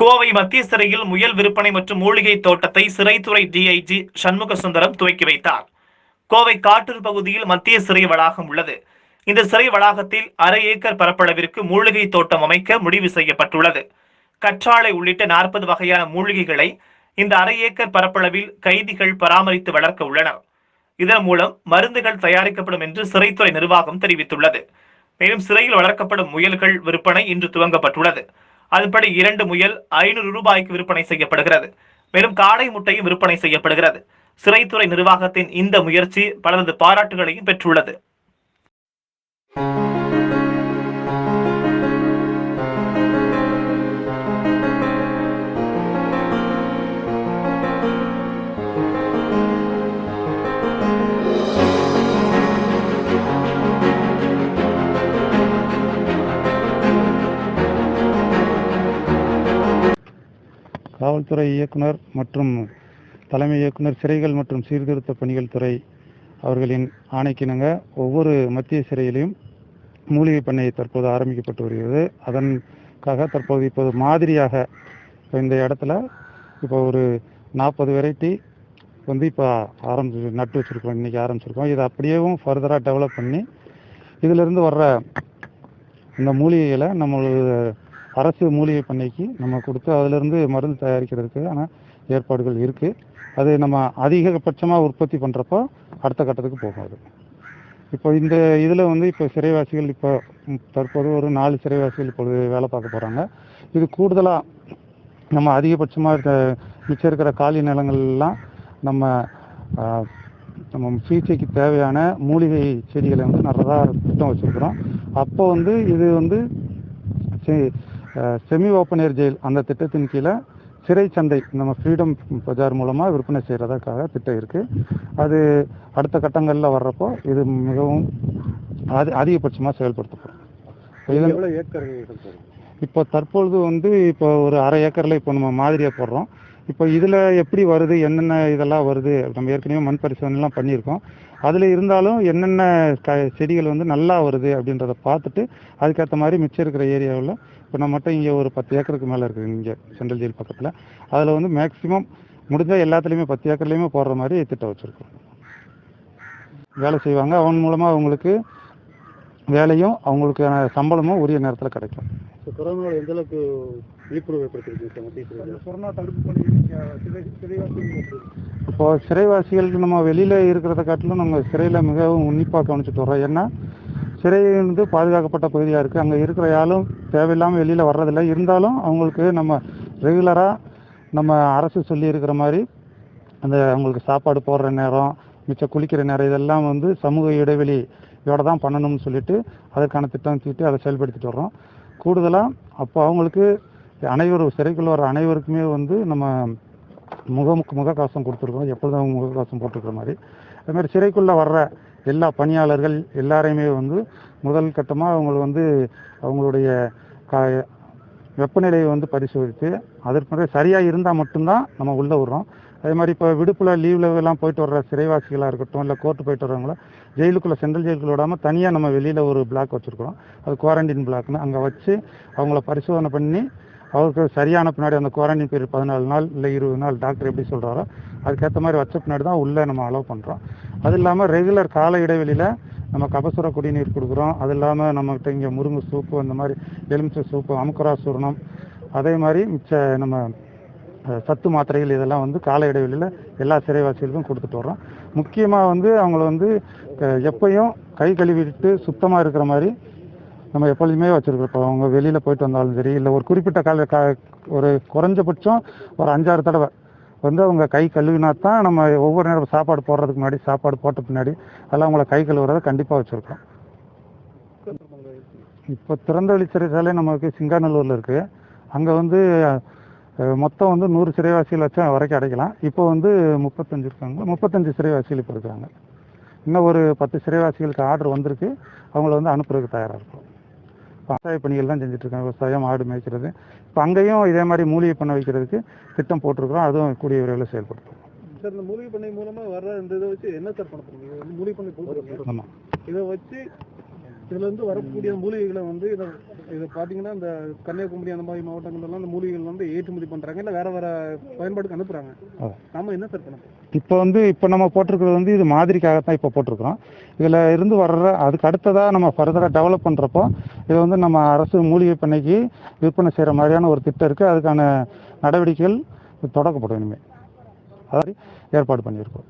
கோவை மத்திய சிறையில் முயல் விற்பனை மற்றும் மூலிகை தோட்டத்தை சிறைத்துறை டிஐஜி சண்முக சுந்தரம் துவக்கி வைத்தார். கோவை காட்டூர் பகுதியில் மத்திய சிறை வளாகம் உள்ளது. இந்த சிறை வளாகத்தில் அரை ஏக்கர் பரப்பளவிற்கு மூலிகை தோட்டம் அமைக்க முடிவு செய்யப்பட்டுள்ளது. கற்றாழை உள்ளிட்ட நாற்பது வகையான மூலிகைகளை இந்த அரை ஏக்கர் பரப்பளவில் கைதிகள் பராமரித்து வளர்க்க உள்ளனர். இதன் மூலம் மருந்துகள் தயாரிக்கப்படும் என்று சிறைத்துறை நிர்வாகம் தெரிவித்துள்ளது. மேலும் சிறையில் வளர்க்கப்படும் முயல்கள் விற்பனை இன்று துவங்கப்பட்டுள்ளது. அதுபடி இரண்டு முயல் ஐநூறு ரூபாய்க்கு விற்பனை செய்யப்படுகிறது. மேலும் காடை முட்டையும் விற்பனை செய்யப்படுகிறது. சிறைத்துறை நிர்வாகத்தின் இந்த முயற்சி பலரது பாராட்டுகளையும் பெற்றுள்ளது. காவல்துறை இயக்குனர் மற்றும் தலைமை இயக்குனர் சிறைகள் மற்றும் சீர்திருத்த பணிகள் துறை அவர்களின் ஆணைக்கிணங்க ஒவ்வொரு மத்திய சிறையிலையும் மூலிகை பண்ணை தற்போது ஆரம்பிக்கப்பட்டு வருகிறது. அதற்காக தற்போது இப்போது மாதிரியாக இப்போ இந்த இடத்துல இப்போ ஒரு நாற்பது வெரைட்டி வந்து இப்போ ஆரம்பிச்சு நட்டு வச்சுருக்கோம் இன்றைக்கி ஆரம்பிச்சிருக்கோம். இதை அப்படியேவும் ஃபர்தராக டெவலப் பண்ணி இதிலிருந்து வர்ற இந்த மூலிகைகளை நம்மளோட அரசு மூலிகை பண்ணைக்கு நம்ம கொடுத்து அதிலிருந்து மருந்து தயாரிக்கிறதுக்கான ஏற்பாடுகள் இருக்குது அது நம்ம அதிகபட்சமாக உற்பத்தி பண்ணுறப்போ அடுத்த கட்டத்துக்கு போகும் அது. இப்போ இந்த இதில் வந்து இப்போ சிறைவாசிகள் இப்போ தற்போது ஒரு நாலு சிறைவாசிகள் இப்பொழுது வேலை பார்க்க போகிறாங்க இது கூடுதலாக நம்ம அதிகபட்சமாக மிச்சம் இருக்கிற காலி நிலங்கள்லாம் நம்ம நம்ம சிகிச்சைக்கு தேவையான மூலிகை செடிகளை வந்து நிறையா திட்டம் வச்சுருக்குறோம். அப்போ வந்து இது வந்து செமி ஓப்பன் ஏர் ஜெயில் அந்த திட்டத்தின் கீழே சிறை சந்தை நம்ம ஃப்ரீடம் பஜார் மூலமாக விற்பனை செய்கிறதுக்காக திட்டம் இருக்குது அது அடுத்த கட்டங்களில் வர்றப்போ இது மிகவும் அதி அதிகபட்சமாக செயல்படுத்தப்படும். இப்போ தற்பொழுது வந்து இப்போ ஒரு அரை ஏக்கரில் இப்போ நம்ம மாதிரியாக போடுறோம். இப்போ இதில் எப்படி வருது என்னென்ன இதெல்லாம் வருது நம்ம ஏற்கனவே மண் பரிசோதனைலாம் பண்ணியிருக்கோம். அதில் இருந்தாலும் என்னென்ன க செடிகள் வந்து நல்லா வருது அப்படின்றத பார்த்துட்டு அதுக்கேற்ற மாதிரி மிச்சம் இருக்கிற ஏரியாவில் இப்போ நம்ம மட்டும் இங்கே ஒரு பத்து ஏக்கருக்கு மேலே இருக்குது இங்கே சென்ட்ரல் ஜெயில் பக்கத்தில். அதில் வந்து மேக்ஸிமம் முடிஞ்சால் எல்லாத்துலேயுமே பத்து ஏக்கர்லேயுமே போடுற மாதிரி திட்டம் வச்சுருக்கோம். வேலை செய்வாங்க. அவன் மூலமாக அவங்களுக்கு வேலையும் அவங்களுக்கான சம்பளமும் உரிய நேரத்தில் கிடைக்கும். கொரோனாவில் எந்த அளவுக்கு விழிப்புணர்வு ஏற்படுத்திருக்கு சார் மத்திய சிறையில் கொரோனா தடுப்பு பணி இப்போ சிறைவாசிகளுக்கு நம்ம வெளியில இருக்கிறத காட்டிலும் நம்ம சிறையில மிகவும் உன்னிப்பாக கவனிச்சுட்டு வரோம் ஏன்னா சிறை வந்து பாதுகாக்கப்பட்ட பகுதியாக இருக்குது அங்கே இருக்கிற யாரும் தேவையில்லாமல் வெளியில் வர்றதில்ல. இருந்தாலும் அவங்களுக்கு நம்ம ரெகுலராக நம்ம அரசு சொல்லி இருக்கிற மாதிரி அந்த அவங்களுக்கு சாப்பாடு போடுற நேரம் மிச்சம் குளிக்கிற நேரம் இதெல்லாம் வந்து சமூக இடைவெளி இதோட தான் பண்ணணும்னு சொல்லிட்டு அதற்கான திட்டம் தீட்டி அதை செயல்படுத்திட்டு வர்றோம். கூடுதலாக அப்போ அவங்களுக்கு அனைவரும் சிறைக்குள்ள வர அனைவருக்குமே வந்து நம்ம முக முகக்கவசம் கொடுத்துருக்கோம் எப்பொழுதும் அவங்க முகக்கவசம் போட்டிருக்கிற மாதிரி. அது மாதிரி சிறைக்குள்ளே வர்ற எல்லா பணியாளர்கள் எல்லாரையுமே வந்து முதல் கட்டமாக அவங்க வந்து அவங்களுடைய க வெப்பநிலையை வந்து பரிசோதித்து அதற்கு முறை சரியாக இருந்தால் மட்டும்தான் நம்ம உள்ளே விடுறோம் அதே மாதிரி இப்போ விடுப்பில் லீவில் எல்லாம் போயிட்டு வர்ற சிறைவாசிகளாக இருக்கட்டும் இல்லை கோர்ட்டு போயிட்டு வரவங்களோ ஜெயிலுக்குள்ளே சென்ட்ரல் ஜெயிலுக்குள்ள விடாமல் தனியாக நம்ம வெளியில் ஒரு பிளாக் வச்சுருக்கிறோம். அது குவாரண்டைன் பிளாக்னு அங்கே வச்சு அவங்கள பரிசோதனை பண்ணி அவருக்கு சரியான பின்னாடி அந்த குவாரண்டைன் பீரியட் பதினாலு நாள் இல்லை இருபது நாள் டாக்டர் எப்படி சொல்கிறாரோ அதுக்கேற்ற மாதிரி வச்ச பின்னாடி தான் உள்ளே நம்ம அலோவ் பண்ணுறோம் அது இல்லாமல் ரெகுலர் கால இடைவெளியில் நம்ம கபசுர குடிநீர் கொடுக்குறோம். அது இல்லாமல் நம்மகிட்ட இங்கே முருங்கை சூப்பு அந்த மாதிரி எலுமிச்சை சூப்பு அமுக்கரா சூர்ணம் அதே மாதிரி மிச்ச நம்ம சத்து மாத்திரைகள் இதெல்லாம் வந்து கால இடைவெளியில் எல்லா சிறைவாசிகளுக்கும் கொடுத்துட்டு வர்றோம். முக்கியமாக வந்து அவங்கள வந்து எப்பயும் கை கழுவிட்டு சுத்தமாக இருக்கிற மாதிரி நம்ம எப்பொழுதுமே வச்சுருக்கோம் அவங்க வெளியில் போயிட்டு வந்தாலும் சரி இல்லை ஒரு குறிப்பிட்ட கால கா ஒரு குறைஞ்சபட்சம் ஒரு அஞ்சாறு தடவை வந்து அவங்க கை கழுவினா தான் நம்ம ஒவ்வொரு நேரம் சாப்பாடு போடுறதுக்கு முன்னாடி சாப்பாடு போட்ட பின்னாடி அதெல்லாம் அவங்கள கை கழுவுறதை கண்டிப்பாக வச்சுருக்கோம். இப்போ திறந்தவெளி சிறைச்சாலை நமக்கு சிங்காநல்லூரில் இருக்குது அங்கே வந்து மொத்தம் வந்து நூறு சிறைவாசிகள் வச்சு வரைக்கும் அடைக்கலாம். இப்போ வந்து முப்பத்தஞ்சு இருக்காங்க முப்பத்தஞ்சு சிறைவாசிகள் இப்போ இருக்காங்க. இன்னும் ஒரு பத்து சிறைவாசிகளுக்கு ஆர்டர் வந்திருக்கு. அவங்கள வந்து அனுப்புறதுக்கு தயாராக இருக்கும். விவசாய பணிகள் தான் செஞ்சுட்டு இருக்காங்க. விவசாயம் ஆடு மேய்க்கிறது. இப்போ அங்கேயும் இதே மாதிரி மூலிகை பண்ண வைக்கிறதுக்கு திட்டம் போட்டிருக்கிறோம். அதுவும் கூடிய விரைவில் செயல்படுத்தும் சார் இந்த மூலிகை பண்ணை மூலமா வர்ற இந்த இதை வச்சு என்ன சார் பண்ண வந்து மூலிகை பண்ணை ஆமாம் இதை வச்சு இதுல இருந்து வரக்கூடிய மூலிகைகளை வந்து இதை இதை பார்த்தீங்கன்னா இந்த கன்னியாகுமரி அந்த மாதிரி மாவட்டங்கள்லாம் அந்த மூலிகைகள் வந்து ஏற்றுமதி பண்றாங்க. இல்லை வேற வேற பயன்பாட்டுக்கு அனுப்புறாங்க. ஆ. நாம என்ன சார் பண்ணணும் இப்போ வந்து இப்போ நம்ம போட்டிருக்கிறது வந்து இது மாதிரிக்காக தான் இப்போ போட்டிருக்கிறோம். இதில் இருந்து வர்ற அதுக்கு அடுத்ததாக நம்ம ஃபர்தராக டெவலப் பண்ணுறப்போ இது வந்து நம்ம அரசு மூலிகை பண்ணைக்கு விற்பனை செய்கிற மாதிரியான ஒரு திட்டம் இருக்குது அதுக்கான நடவடிக்கைகள் தொடக்கப்படும் இனிமேல் அதாவது ஏற்பாடு பண்ணியிருக்கோம்.